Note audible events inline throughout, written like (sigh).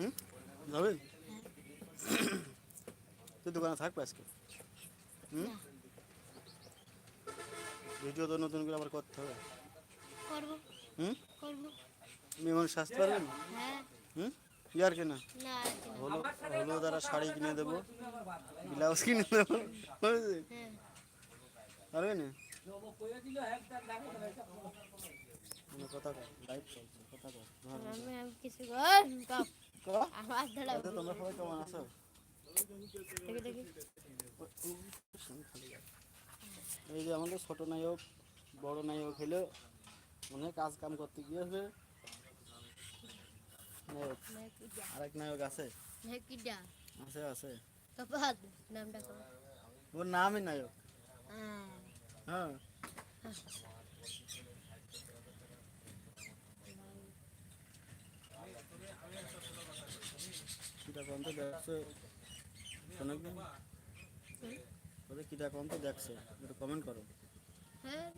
হুম? যাবেন (coughs) তুই দোকানে থাকবে আজকে? হুম? ভিডিও তো নতুন করে আবার করতে হবে। করব। হুম? করব। মেমন সাজতে পারবেন হ্যাঁ। হুম? ইয়ার কেনা? না কি না। হলো হলো দ্বারা শাড়ি কিনে দেবো। ব্লাউজ কিনে দেবো? হ্যাঁ। পারবে না? কোনো কথা কর লাইভ চলছে কথা কর আচ্ছা, তোমরা সবাই কেমন আছো এই যে আমাদের ছোট নায়ক বড় নায়ক হলো হয় কাজ কাম করতে গিয়েছে নায়ক। আরেক নায়ক আছে। আছে আছে। ওর নামই নায়ক। হ্যাঁ। কিটা কম তো দেখছ। কিটা দেখছ। একটু কমেন্ট করো। হ্যাঁ।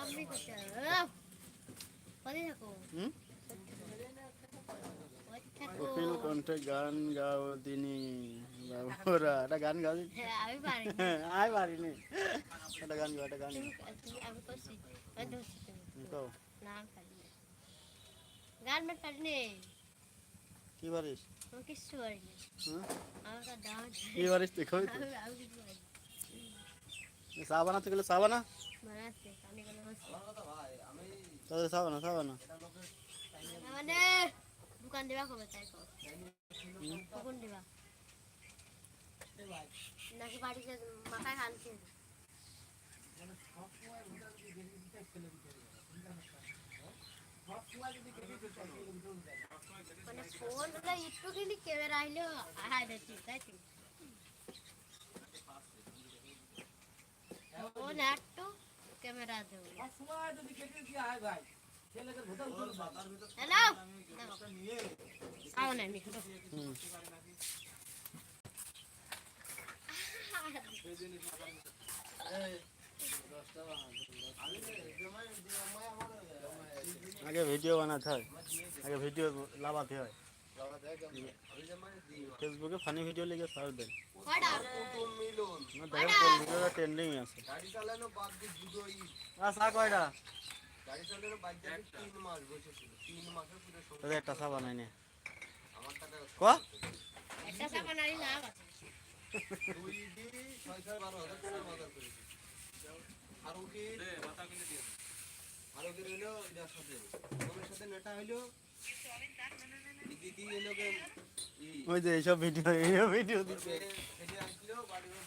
আমি করতে পারি থাকো হুম? থাকো কণ্ঠে গান গাও দিনি বাবুরা। একটা গান গাও। হ্যাঁ আমি পারি আয় পারিনি একটা গান গাও একটা গান আমি করছি। আমি গাও। না আমি গান আমি কি পারিস? আমি কাছে কি পারিস তুই আমি আমি না। চা বানাতে গেলে চা বানা বানাচ্ছে কানে মানে দোকান দিবা কবে তাই কখন দিবা নাকি বাড়িতে মাথায় খানছে মানে ফোন একটু কিন্তু ক্যামেরা আইলো আহাই দেখছি তাই তো ফোন একটু ক্যামেরা দেবো হ্যালো সাউন্ড আমি হুম আগে ভিডিও বানাতে হয়। আগে ভিডিও লাগাতে হয়। ফেসবুকে ফানি ভিডিও লিখে সার্চ দেন। দেখেন কোন ভিডিওটা ট্রেন্ডিং আছে গাড়ি চালানো বাদ দিয়ে দুটো ই আর চা কয়টা? তাহলে একটা চা বানাই নে। ক? একটা সাবানারি লাভ আছে দুই দি ছয় ছয় বারো হাজার টাকা বাজার করেছি। ফারুকি ফারুকের হইল এটার সাথে। ওদের সাথে নেটা হইল। দিদি হইল ওই যে এইসব ভিডিও এইসব ভিডিও দিচ্ছে। বাড়ি বাড়ি বাড়ি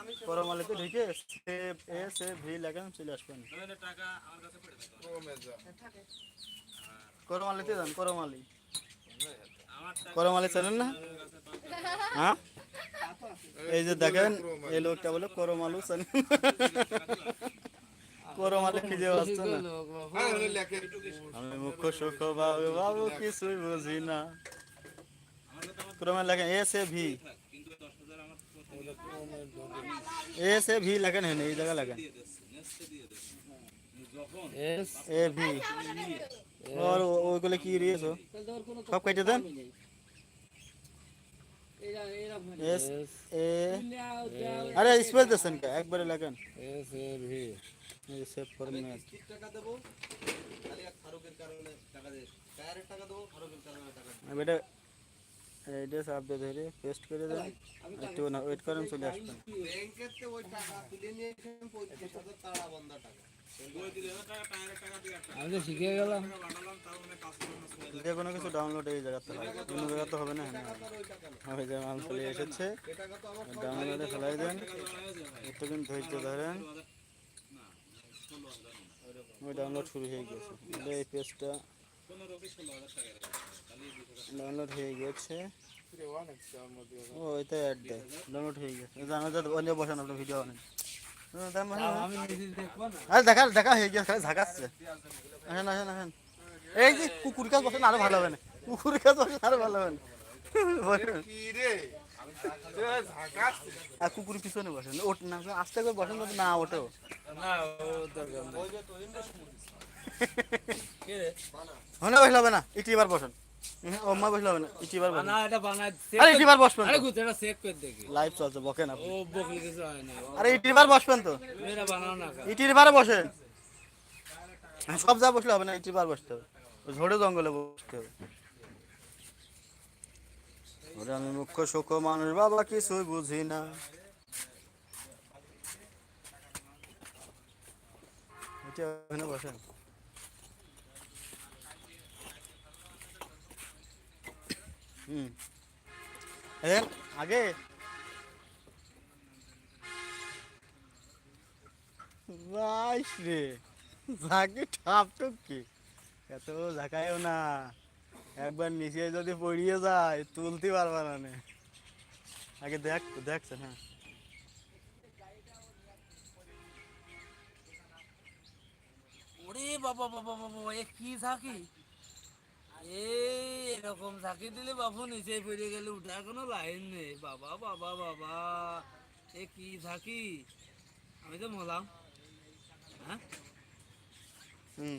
আমি ঢুকে সেভ এ সেভ ভি লেখেন চলে আসবেন করমালিতে যান করমালি করমালি চেনেন না? হ্যাঁ? এই যে দেখেন এই লোকটা বলে করমালু (laughs) (laughs) চেনেন করমালি খুঁজে পাচ্ছে না লোক, আমি মুখ্য সুখ বাবু বাবু কিছুই বুঝি না ক্রমে লেখেন S A V S A V লেখেন হেন এই জায়গা লেখেন এস, এ ভি আর ও- ওইগুলো কি দিয়েছ সব কেটে দেন এস এ আরে স্পেস দিয়েছেন কে একবারে লেখেন এস, এ, ভি। এই সেভ করুন না ঠিক টাকা দেবো খালি এক ফারুকের কারণে টাকা দে টায়ারের টাকা দেবো ফারুকের কারণে টাকা দেবো এটা এইটা সাপ দিয়ে ধরে পেস্ট করে দেন একটু না ওয়েট করেন চলে আসবেন। ব্যাংকের তো ওই টাকা তুলে নিয়ে এসে পঁয়ত্রিশ হাজার বন্ধা টাকা। আমি তো শিখে গেলাম। যে কোনো কিছু ডাউনলোড এই জায়গাতে হবে অন্য জায়গাতে হবে না হ্যাঁ। হবে যে মাল চলে এসেছে। ডাউনলোডে ফেলাই দেন। একটুদিন ধৈর্য ধরেন। ওই ডাউনলোড শুরু হয়ে গেছে এই পেজটা ডাউনলোড হয়ে গেছে ও এটা অ্যাড দেয়। ডাউনলোড হয়ে গেছে জানো যে অন্য বসান আপনার ভিডিও না আরে দেখা দেখা হয়ে গেছে ঝাঁকাচ্ছে। আসেন আসেন আসেন। এই যে কুকুর কাজ বসেন আরও ভালো হবে না। কুকুর কাজ বসেন আরও ভালো হবে না। আর কুকুর পিছনে বসেন। ওঠ না আস্তে করে বসেন না হনে (laughs) বসলে হবে না। ইটি এবার বসেন। হুম, বসলে হবে না। এবার বসেন। আরে এবার বসবেন এটা সেভ করে দেখি। লাইভ চলছে বকেন আপনি। ও বকলে কিছু হয় না। আরে ইটি এবার বসবেন তো। বানাও না বসেন। সব যা বসলে হবে না বার বসতে হবে। ঝোড়ে জঙ্গলে বসতে হবে। আমি মুখ্য সুখ মানুষ, বাবা কিছুই বুঝি না। ওখানে বসেন। হুম। আগে। বাইশ রে। ঝাঁকি ঠাপ টুক কি এত ঝাঁকায়ও না। একবার নিচে যদি পড়িয়ে যায় তুলতে পারবা না। আগে দেখ দেখছেন হ্যাঁ। ওরে বাবা বাবা বাবা এ কি থাকি এ এরকম থাকি দিলে বাবু নিচে পড়ে গেলে উঠার কোনো লাইন নেই। বাবা বাবা বাবা এ কি থাকি আমি তো মলাম হ্যাঁ? হুম।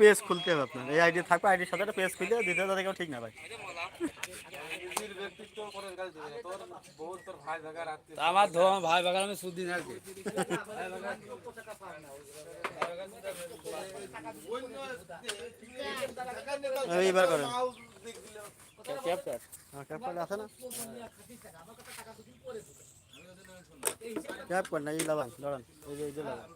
পেজ খুলতে হবে আপনার। এই আইডি থাকবে আইডির সাথে একটা পেজ খুলতে হবে দিতে তাদের কেউ ঠিক না ভাই। আমার ধোয়া ভাই বাগান আমি সুদিন আর কি। এইবার করেন। হ্যাঁ আছে না? করেন না এই লাগান দাঁড়ান। এই যে এই যে লাগান।